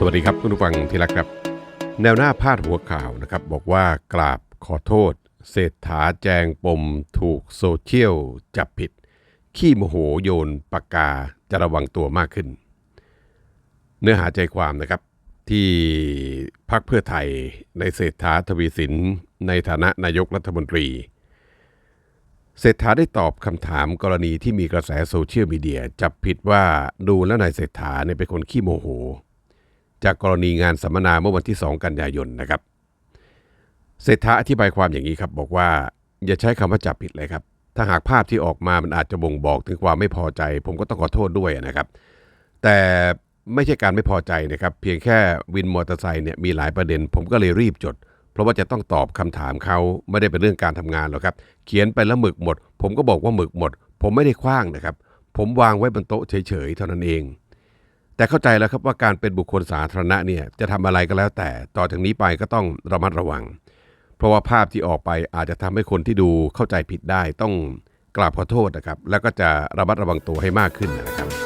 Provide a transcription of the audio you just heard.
สวัสดีครับคุณผู้ฟังที่รักครับ แนวหน้าพาดหัวข่าวนะครับ บอกว่ากราบขอโทษ เศรษฐาแจงปมถูกโซเชียลจับผิด ขี้โมโหโยนปากกาจะระวังตัวมากขึ้น เนื้อหาใจความนะครับที่พักเพื่อไทยในเศรษฐาทวีสินในฐานะนายกรัฐมนตรี เศรษฐาได้ตอบคำถามกรณีที่มีกระแสโซเชียลมีเดียจับผิดว่าดูแล้วนายเศรษฐาเนี่ยเป็นคนขี้โมโห จากกรณีงานสัมมนาเมื่อวันที่ 2 กันยายนนะครับ เศรษฐาอธิบายความอย่างนี้ครับ บอกว่า อย่าใช้คำว่าจับผิดเลยครับ ถ้าหากภาพที่ออกมามันอาจจะบ่งบอกถึงความไม่พอใจ ผมก็ต้องขอโทษด้วยนะครับ แต่ไม่ใช่การไม่พอใจนะครับ เพียงแค่วินมอเตอร์ไซค์เนี่ยมีหลายประเด็น ผมก็เลยรีบจด เพราะว่าจะต้องตอบคำถามเขาไม่ได้เป็นเรื่องการทำงานหรอกครับ เขียนไปแล้วหมึกหมด ผมก็บอกว่าหมึกหมด ผมไม่ได้คว้างนะครับ ผมวางไว้บนโต๊ะเฉยๆเท่านั้นเอง แต่เข้าใจแล้วครับว่าการเป็นบุคคลสาธารณะเนี่ยจะทำอะไรก็แล้วแต่ต่อจากนี้ไปก็ต้องระมัดระวัง เพราะว่าภาพที่ออกไปอาจจะทำให้คนที่ดูเข้าใจผิดได้ต้องกราบขอโทษนะครับ แล้วก็จะระมัดระวังตัวให้มากขึ้นนะครับ